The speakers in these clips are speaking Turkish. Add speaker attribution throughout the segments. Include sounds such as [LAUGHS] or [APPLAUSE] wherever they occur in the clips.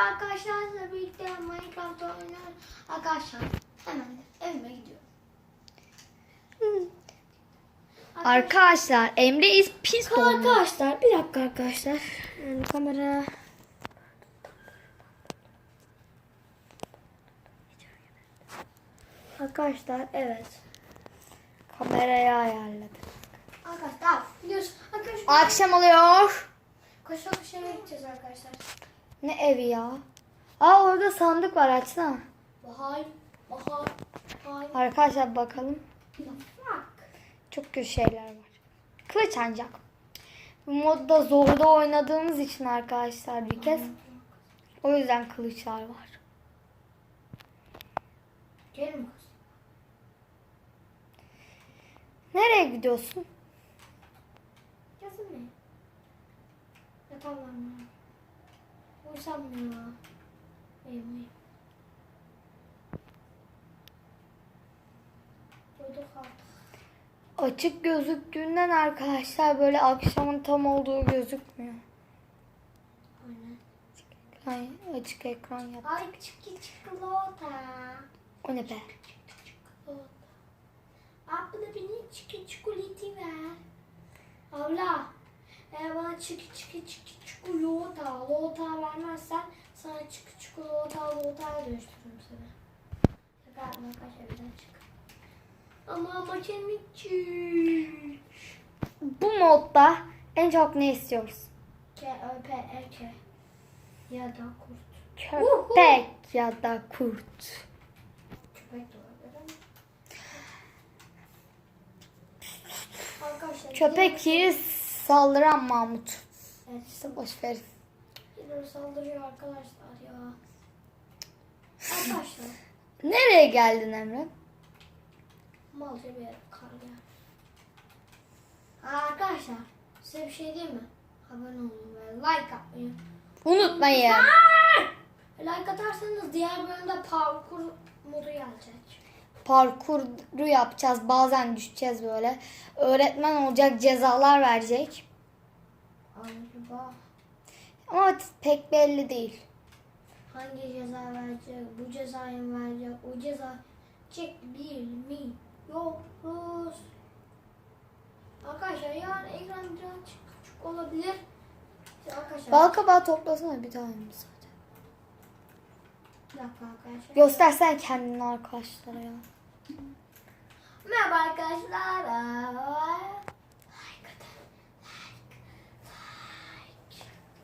Speaker 1: arkadaşlarla birlikte Minecraft oynuyorum. Arkadaşlar hemen evime gidiyorum.
Speaker 2: Arkadaşlar Emre is pis.
Speaker 1: Arkadaşlar bir dakika arkadaşlar. Yani kamera Arkadaşlar evet.
Speaker 2: Kamerayı ayarladı.
Speaker 1: Arkadaşlar biliyorsun. Arkadaşlar
Speaker 2: Akşam oluyor.
Speaker 1: koşa koşa gideceğiz arkadaşlar.
Speaker 2: Ne evi ya? Aa orada sandık var açsana.
Speaker 1: Bahar, bahar, bahar.
Speaker 2: Arkadaşlar bakalım.
Speaker 1: Bak.
Speaker 2: Çok güzel şeyler var. Kılıç ancak. Bu modda zorda oynadığımız için arkadaşlar bir kez. O yüzden kılıçlar var.
Speaker 1: Gelin kız.
Speaker 2: Nereye gidiyorsun?
Speaker 1: Yazın ne? Yatamam ya. Uyum. Uyuduk artık.
Speaker 2: Açık gözüktüğünden arkadaşlar böyle akşamın tam olduğu gözükmüyor.
Speaker 1: Aynen.
Speaker 2: Ay, açık ekran yap.
Speaker 1: Ay çiki çikolata.
Speaker 2: O ne be?
Speaker 1: Çikolata. Abla beni çiki çikolata ver. Abla. Eğer bana çiki çiki çiki çikolata, lota vermezsen sana çiki çikolata, lota'ya dönüştürürüm seni. Arkadaşlar bir daha çık. Ama ama kemikçi.
Speaker 2: Bu modda en çok ne istiyoruz?
Speaker 1: K, Ö, P, E. Ya da kurt.
Speaker 2: Köpek ya da kurt.
Speaker 1: Köpek de olabilir ama. Arkadaşlar.
Speaker 2: Köpek iyi saldıran Mahmut.
Speaker 1: Evet.
Speaker 2: İşte boş verin.
Speaker 1: Yine saldırıyor arkadaşlar ya. Arkadaşlar.
Speaker 2: Nereye geldin Emre?
Speaker 1: Malca bir yere kar. Aa, Arkadaşlar size bir şey diyeyim mi? Abone olun ve like atmayı.
Speaker 2: Unutmayın.
Speaker 1: Like atarsanız diğer bölümde parkur modu gelecek.
Speaker 2: Parkuru yapacağız. Bazen düşeceğiz böyle. Öğretmen olacak cezalar verecek.
Speaker 1: Acaba
Speaker 2: Ama pek belli değil.
Speaker 1: hangi ceza verecek? Bu cezayı mı verecek? O ceza çek bilmiyoruz. Arkadaşlar yarın ekran birazcık küçük olabilir. Arkadaşlar
Speaker 2: Bal kabağı toplasana bir tane zaten?
Speaker 1: bir dakika arkadaşlar.
Speaker 2: Göstersen kendini arkadaşlara ya.
Speaker 1: Merhaba arkadaşlar. Like atın.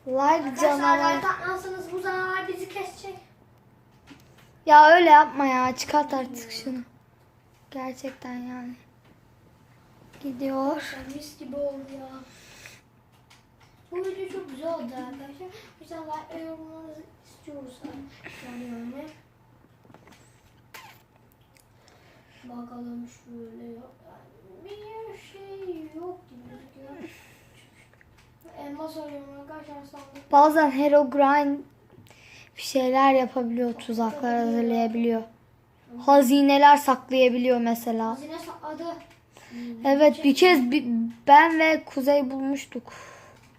Speaker 2: Like
Speaker 1: Arkadaşlar
Speaker 2: canavar.
Speaker 1: like atmazsanız bu canavar bizi kesecek.
Speaker 2: Ya öyle yapma ya. Çıkart artık şunu. Gerçekten yani. Gidiyor.
Speaker 1: Arkadaşlar mis gibi oldu ya. Bu video çok güzel oldu arkadaşlar. Güzel like yorumlarınızı istiyoruz arkadaşlar yani. Bakalım şöyle yok. Yani bir şey yok gibi gözüküyor. Elmas arıyorum arkadaşlar sandık.
Speaker 2: Bazen Herobrine bir şeyler yapabiliyor. Tuzaklar hazırlayabiliyor. Hazineler saklayabiliyor mesela.
Speaker 1: Hazine sakladı.
Speaker 2: Evet bir kez bi- ben ve Kuzey bulmuştuk.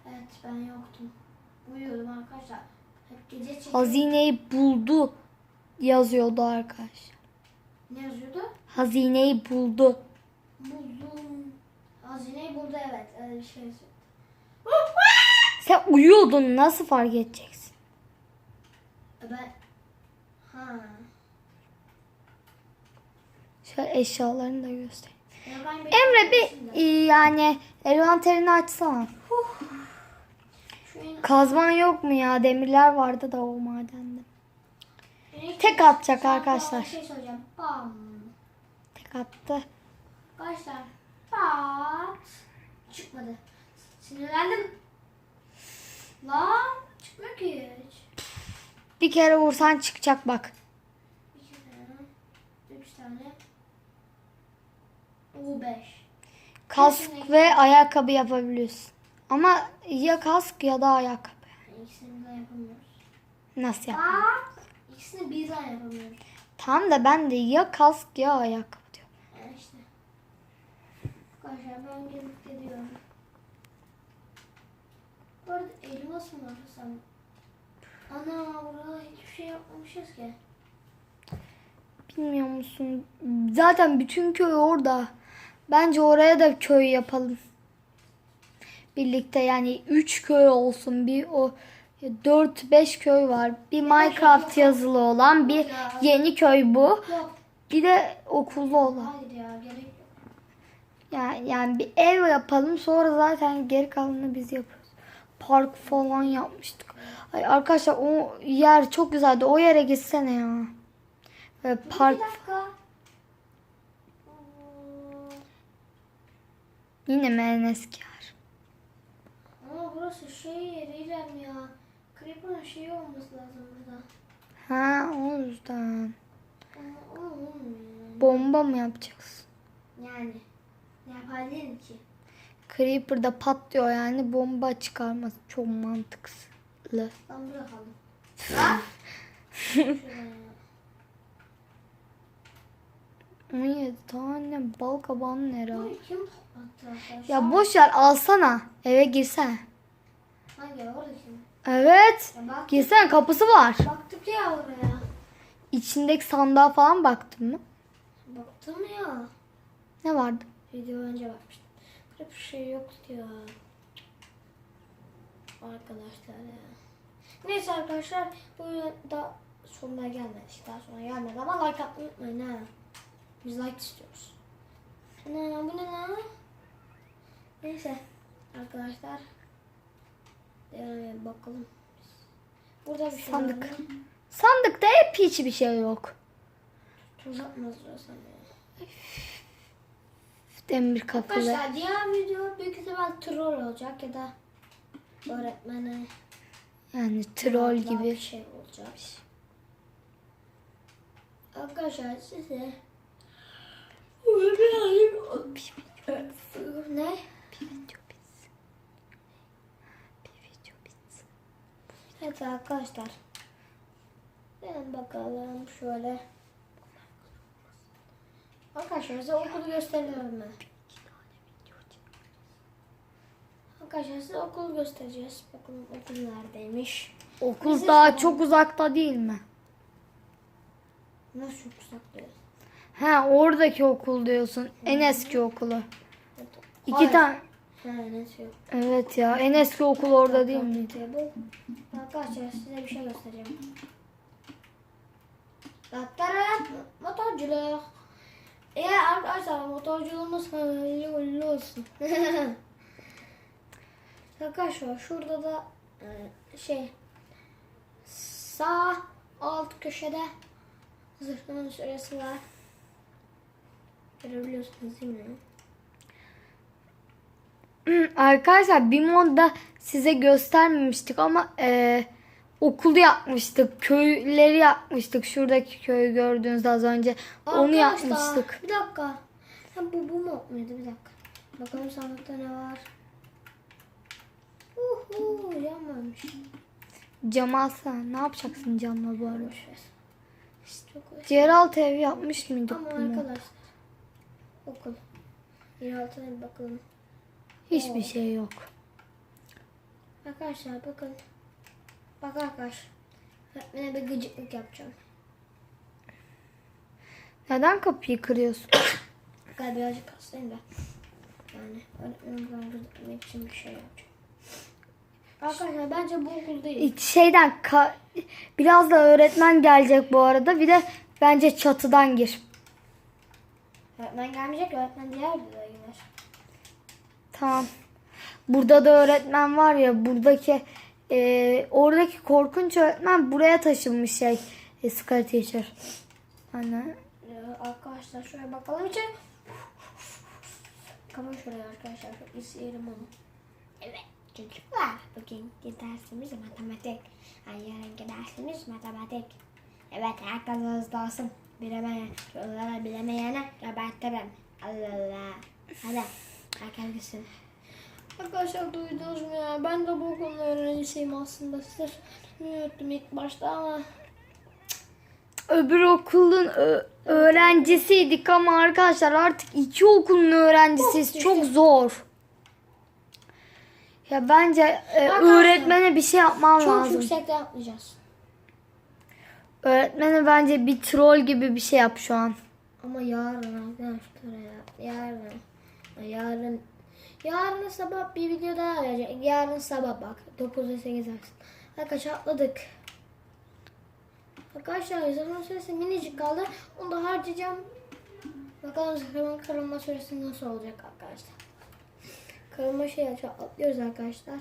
Speaker 1: Evet ben yoktum. Uyuyordum arkadaşlar. Hep gece çekim.
Speaker 2: Hazineyi buldu yazıyordu arkadaş.
Speaker 1: Ne yazıyordu?
Speaker 2: Hazineyi buldu.
Speaker 1: Buldum. Hazineyi buldu evet. Öyle bir şey yazıyordu.
Speaker 2: Sen uyuyordun nasıl fark edeceksin?
Speaker 1: Ben... Ha.
Speaker 2: Şöyle eşyalarını da göster. Emre bir
Speaker 1: bekliyorum
Speaker 2: e, yani envanterini açsana.
Speaker 1: En-
Speaker 2: Kazman yok mu ya? Demirler vardı da o madende. Tek atacak arkadaşlar.
Speaker 1: Bir şey. Bam.
Speaker 2: Tek attı.
Speaker 1: Arkadaşlar. Pat. Çıkmadı. Sinirlendim. Lan. Çıkmıyor ki hiç.
Speaker 2: Bir kere vursan çıkacak bak.
Speaker 1: İki tane. Üç tane. O beş.
Speaker 2: Kask ve ayakkabı yapabiliyorsun. Ama ya kask ya da ayakkabı.
Speaker 1: İkisini de yapamıyoruz.
Speaker 2: Nasıl yap?
Speaker 1: İkisini birden yapamıyoruz.
Speaker 2: Tamam da ben de ya kask ya ayakkabı diyorum.
Speaker 1: Yani işte. Arkadaşlar ben gelip geliyorum. Bu arada elmas mı var sen? Ana burada hiçbir şey yapmamışız ki.
Speaker 2: Bilmiyor musun? Zaten bütün köy orada. Bence oraya da köy yapalım. Birlikte yani 3 köy olsun. Bir o 4-5 köy var. Bir Minecraft yazılı olan, bir yeni köy bu. Bir de okullu olan.
Speaker 1: Hayır ya gerek yok.
Speaker 2: Yani, yani bir ev yapalım sonra zaten geri kalanını biz yaparız. Park falan yapmıştık. Ay arkadaşlar o yer çok güzeldi. O yere gitsene ya. Böyle park
Speaker 1: Bir dakika.
Speaker 2: Yine mi en eski yer?
Speaker 1: Ama burası şey yeri İrem ya. Creeper'ın şeyi olması lazım burada.
Speaker 2: Ha o yüzden.
Speaker 1: Ama olmuyor.
Speaker 2: Bomba mı yapacaksın?
Speaker 1: Yani. Ne yapabilirim ki?
Speaker 2: Creeper'da patlıyor yani bomba çıkarması çok mantıksız. [LAUGHS]
Speaker 1: Lan bırakalım. Ha?
Speaker 2: 17 tane bal kabağın nere? Ya boş ver alsana. Eve girsene.
Speaker 1: Hangi oradaki mi?
Speaker 2: Evet.
Speaker 1: Bak,
Speaker 2: Girsene kapısı var.
Speaker 1: baktık ya oraya.
Speaker 2: İçindeki sandığa falan baktın mı?
Speaker 1: Baktım ya.
Speaker 2: Ne vardı?
Speaker 1: Video önce bakmıştım. Böyle bir şey yoktu ya. Arkadaşlar ya. Neyse arkadaşlar bu da sonuna gelmedik. Daha sonra gelmedi ama like atmayı unutmayın ha. Biz like istiyoruz. Ana bu ne lan? Neyse arkadaşlar. Devam bakalım. Burada bir şey
Speaker 2: Sandık.
Speaker 1: var mı?
Speaker 2: Sandıkta hep hiç bir şey yok.
Speaker 1: Tuz atmaz diyorsan ya.
Speaker 2: Demir kapılı.
Speaker 1: Arkadaşlar diğer video büyük ihtimal troll olacak ya da öğretmene
Speaker 2: Yani troll
Speaker 1: Daha
Speaker 2: gibi.
Speaker 1: bir şey olacak. Arkadaşlar size ne? Evet arkadaşlar. Gelin bakalım şöyle. Arkadaşlar size okulu gösteriyorum ben. Arkadaşlar size okulu göstereceğiz. Bakalım okul neredeymiş.
Speaker 2: Okul
Speaker 1: Bize
Speaker 2: daha
Speaker 1: sorun.
Speaker 2: çok uzakta değil mi?
Speaker 1: Nasıl çok uzak diyor.
Speaker 2: Ha oradaki okul diyorsun. En eski okulu. İki
Speaker 1: Hayır.
Speaker 2: tane.
Speaker 1: Ha yok.
Speaker 2: Evet ya en eski okul orada değil miydi?
Speaker 1: Arkadaşlar size bir şey göstereceğim. Tattarat motorculuk. Eğer arkadaşlar motorculuğunuz hayırlı uğurlu olsun. [LAUGHS] arkadaşlar şurada da e, şey sağ alt köşede zırhının süresi var. Görebiliyorsunuz değil mi?
Speaker 2: Arkadaşlar bir modda size göstermemiştik ama e, okulu yapmıştık. Köyleri yapmıştık. Şuradaki köyü gördüğünüz az önce. Onu
Speaker 1: Arkadaşlar,
Speaker 2: yapmıştık.
Speaker 1: Bir dakika. Ha, bu bu mu muydu? Bir dakika. Bakalım sandıkta ne var. Uhu, cam varmış.
Speaker 2: Cam alsana. Ne yapacaksın camla bu arada? Yeraltı evi yapmış mıydık
Speaker 1: Ama
Speaker 2: bunu?
Speaker 1: arkadaşlar. Okul. Yer altına bir bakalım.
Speaker 2: Hiçbir şey yok.
Speaker 1: Arkadaşlar bakın. Bak arkadaş. Öğretmene bir gıcıklık yapacağım.
Speaker 2: Neden kapıyı kırıyorsun? [COUGHS]
Speaker 1: Galiba birazcık hastayım da. Yani öğretmenim bana gıcıklamak için bir şey yapacağım. Arkadaşlar bence bu okul değil.
Speaker 2: Şeyden biraz da öğretmen gelecek bu arada. Bir de bence çatıdan gir.
Speaker 1: Öğretmen gelmeyecek, öğretmen diğer videoya gider.
Speaker 2: Tamam. Burada da öğretmen var ya buradaki e, oradaki korkunç öğretmen buraya taşınmış şey. E, Sky Teacher. Anne.
Speaker 1: Ee, arkadaşlar şöyle bakalım için. Kapat şuraya arkadaşlar. İsteyelim onu. Evet çocuklar. Bugünkü dersimiz matematik. Yani yarınki dersimiz matematik. Evet herkes olsun. Bilemeyen, soruları bilemeyene gebertirim. Allah Allah. Hadi herkes gitsin. Arkadaşlar duydunuz mu ya? Ben de bu okulun öğrencisiyim aslında. Size unuttum ilk başta ama
Speaker 2: Öbür okulun öğrencisiydik ama arkadaşlar artık iki okulun öğrencisiyiz.
Speaker 1: Çok
Speaker 2: Çok zor. Ya bence e, öğretmene bir şey yapmam
Speaker 1: çok
Speaker 2: lazım.
Speaker 1: yüksekte yapmayacağız.
Speaker 2: Öğretmene bence bir troll gibi bir şey yap şu an.
Speaker 1: Ama yarın arkadaşlar ya. Yarın. Yarın. Yarın sabah bir video daha gelecek. Yarın sabah bak. 9'da 8 arasında. Arkadaşlar atladık. Arkadaşlar zaman süresi minicik kaldı. Onu da harcayacağım. Bakalım zırhımın kırılma süresi nasıl olacak arkadaşlar. Kırılma şey açıyor. Atlıyoruz arkadaşlar.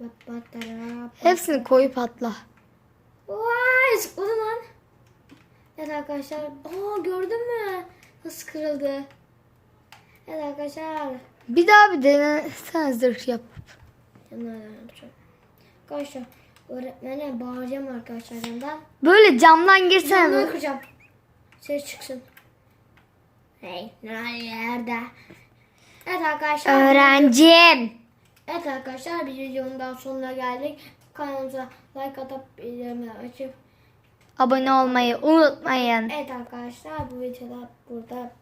Speaker 1: Dara, bat.
Speaker 2: Hepsini koyup atla.
Speaker 1: Vay zıpladı lan. Evet arkadaşlar. Aa gördün mü? Nasıl kırıldı? Evet arkadaşlar.
Speaker 2: Bir daha bir denesene zırh yap.
Speaker 1: Yanlardan yapacağım. Arkadaşlar öğretmene bağıracağım arkadaşlar yandan.
Speaker 2: Böyle camdan girsene.
Speaker 1: kıracağım. Ses çıksın. Hey ne yerde? Evet arkadaşlar.
Speaker 2: Öğrencim.
Speaker 1: Evet arkadaşlar bir videonun daha sonuna geldik. Kanalımıza like atıp bildirimleri açıp
Speaker 2: Abone olmayı unutmayın.
Speaker 1: Evet arkadaşlar bu videoda burada